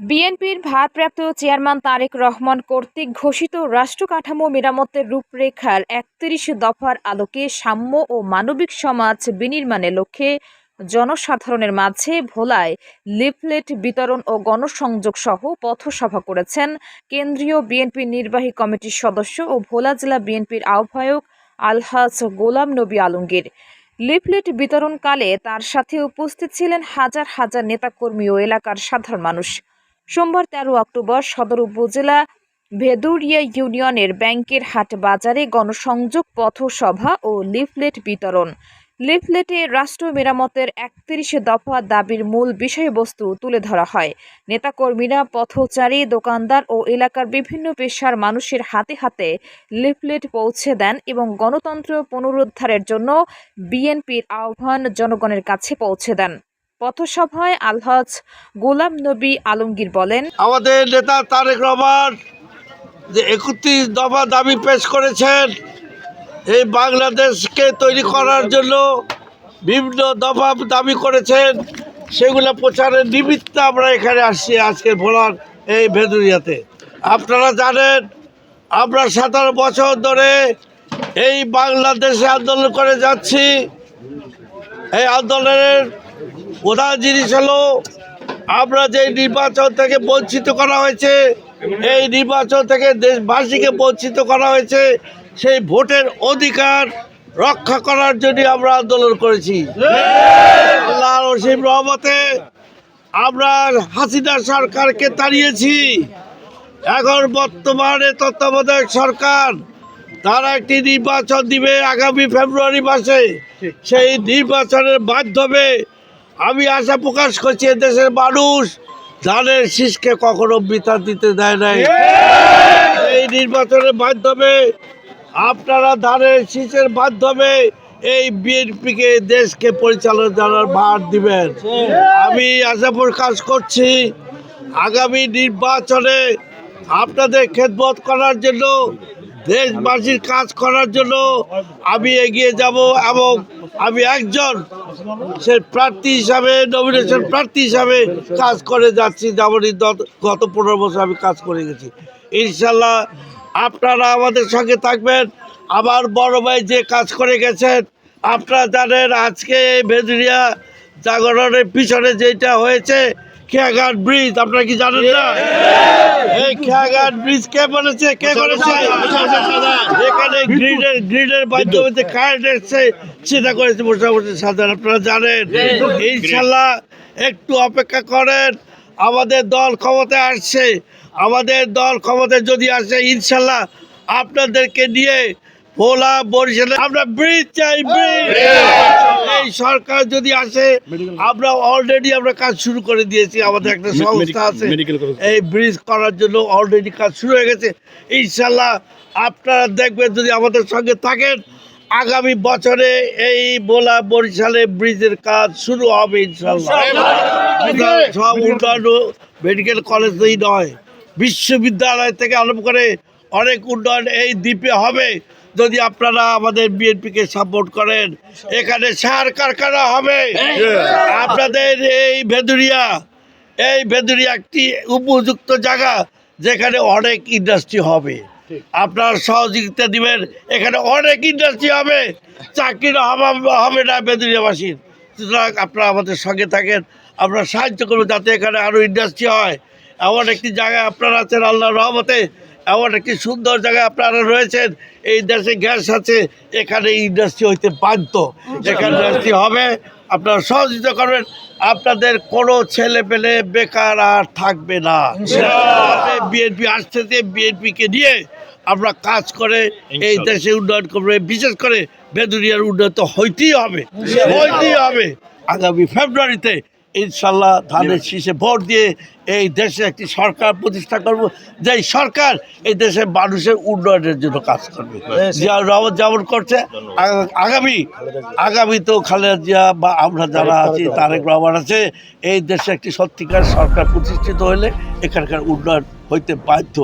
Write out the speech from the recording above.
বিএনপির ভারপ্রাপ্ত চেয়ারম্যান তারেক রহমান কর্তৃক ঘোষিত রাষ্ট্র কাঠামো মেরামতের রূপরেখার একত্রিশ দফার আলোকে সাম্য ও মানবিক সমাজ বিনির্মাণের লক্ষ্যে জনসাধারণের মাঝে ভোলায় লিফলেট বিতরণ ও গণসংযোগ সহ পথসভা করেছেন কেন্দ্রীয় বিএনপি নির্বাহী কমিটির সদস্য ও ভোলা জেলা বিএনপির আহ্বায়ক আলহাজ গোলাম নবী আলমগীর। লিফলেট বিতরণকালে তার সাথে উপস্থিত ছিলেন হাজার হাজার নেতাকর্মী ও এলাকার সাধারণ মানুষ। সোমবার তেরো অক্টোবর সদর উপজেলা ভেদুরিয়া ইউনিয়নের ব্যাংকের হাট বাজারে গণসংযোগ পথসভা ও লিফলেট বিতরণ। লিফলেটে রাষ্ট্র মেরামতের একত্রিশ দফা দাবির মূল বিষয়বস্তু তুলে ধরা হয়। নেতাকর্মীরা, পথচারী, দোকানদার ও এলাকার বিভিন্ন পেশার মানুষের হাতে হাতে লিফলেট পৌঁছে দেন এবং গণতন্ত্র পুনরুদ্ধারের জন্য বিএনপির আহ্বান জনগণের কাছে পৌঁছে দেন। পথসভায় আলহাজ গোলাম নবী আলমগীর বলেন, আমাদের নেতা তারেক রহমান যে একত্রিশ দফা দাবি পেশ করেছেন, এই বাংলাদেশকে তৈরি করার জন্য বিভিন্ন দফা দাবি করেছেন, সেগুলো প্রচারের নিমিত্ত আমরা এখানে আসছি আজকের ভোলার এই ভেদুরিয়াতে। আপনারা জানেন, আমরা সাতারো বছর ধরে এই বাংলাদেশে আন্দোলন করে যাচ্ছি। এই আন্দোলনের প্রধান জিনিস হলো, আমরা যে নির্বাচন থেকে বঞ্চিত করা হয়েছে, এই নির্বাচন থেকে দেশবাসীকে বঞ্চিত করা হয়েছে, সেই ভোটের অধিকার রক্ষা করার জন্য আমরা আন্দোলন করেছি। আল্লাহ রহমতে আমরা হাসিনা সরকারকে তাড়িয়েছি। এখন বর্তমানে তত্ত্বাবধায়ক সরকার, তারা একটি নির্বাচন দিবে আগামী ফেব্রুয়ারি মাসে। সেই নির্বাচনের মাধ্যমে আমি আশা প্রকাশ করছি দেশের মানুষ ধানের শীষকে কখনো বিতা দিতে দেয় নাই। এই নির্বাচনের মাধ্যমে আপনারা ধানের শীষের মাধ্যমে এই বিএনপিকে দেশকে পরিচালনার ভার দিবেন। আমি আশা প্রকাশ করছি আগামী নির্বাচনে আপনাদের খেদমত করার জন্য দেশবাসীর কাজ করার জন্য আমি এগিয়ে যাব এবং আমি একজন সে প্রার্থী হিসাবে নমিনেশন প্রার্থী হিসাবে কাজ করে যাচ্ছি, যেমনই দত- গত পনেরো বছর আমি কাজ করে গেছি। ইনশাল্লাহ আপনারা আমাদের সঙ্গে থাকবেন। আমার বড় ভাই যে কাজ করে গেছেন, আপনারা জানেন আজকে ভেদুরিয়া জাগরণের পিছনে যেটা হয়েছে খেয়াঘাট ব্রিজ আপনারা কি জানেন না? এই খেয়াঘাট ব্রিজ কে বলেছে কে করেছে? এখানে গ্রিডের গ্রিডের মাধ্যমে কারেন্ট এসছে সেটা করেছে মোটামুটি সাধারণ আপনারা জানেন। ইনশাল্লাহ একটু অপেক্ষা করেন আমাদের দল ক্ষমতায় আসছে। আমাদের দল ক্ষমতায় যদি আসে ইনশাল্লাহ আপনাদেরকে নিয়ে ভোলা বরিশালে আমরা ব্রিজ চাই ব্রিজ। এই সরকার যদি আসে আমরা অলরেডি আমরা কাজ শুরু করে দিয়েছি। আমাদের একটা সংস্থা আছে। এই ব্রিজ করার জন্য অলরেডি কাজ শুরু হয়ে গেছে। ইনশাল্লাহ আপনারা দেখবেন যদি আমাদের সঙ্গে থাকেন আগামী বছরে এই বোলা বরিশালে ব্রিজের কাজ শুরু হবে ইনশাল্লাহ সব উন্নয়ন মেডিকেল কলেজেই নয় বিশ্ববিদ্যালয় থেকে আরম্ভ করে অনেক উন্নয়ন এই দ্বীপে হবে। যদি আপনারা আমাদের বিএনপিকে সাপোর্ট করেন এখানে সার কারখানা হবে। আপনাদের এই ভেদুরিয়া এই ভেদুরিয়া একটি উপযুক্ত জায়গা যেখানে অনেক ইন্ডাস্ট্রি হবে। আপনার সহযোগিতা দিবেন এখানে অনেক ইন্ডাস্ট্রি হবে। চাকরির অভাব হবে না বেদুরিয়াবাসীর সুতরাং আপনারা আমাদের সঙ্গে থাকেন আমরা সাহায্য করব যাতে এখানে আরও ইন্ডাস্ট্রি হয়। এমন একটি জায়গায় আপনারা আছেন আল্লাহ রহমতে এমন একটি সুন্দর জায়গায় আপনারা রয়েছেন। এই দেশে গ্যাস আছে এখানে ইন্ডাস্ট্রি হইতে বাধ্য। এখানে ইন্ডাস্ট্রি হবে আপনারা সহযোগিতা করবেন। আপনাদের কোনো ছেলে পেলে বেকার আর থাকবে না। বিএনপি আসতেছে বিএনপিকে নিয়ে আমরা কাজ করে এই দেশে উন্নয়ন করব। বিশেষ করে বেদুরিয়ার উন্নয়ন তো হইতেই হবে। হইতেই হবে। আগামী ফেব্রুয়ারিতে ইনশাল্লাহ ধানের শীষে ভোট দিয়ে এই দেশে একটি সরকার প্রতিষ্ঠা করব। যেই সরকার এই দেশে মানুষের উন্নয়নের জন্য কাজ করবে। জিয়া রহমত যেমন করছে আগামী আগামী তো খালেদা জিয়া বা আমরা যারা আছি তারেক রহমান আছে এই দেশে একটি সত্যিকার সরকার প্রতিষ্ঠিত হলে এখানকার উন্নয়ন হইতে বাধ্য।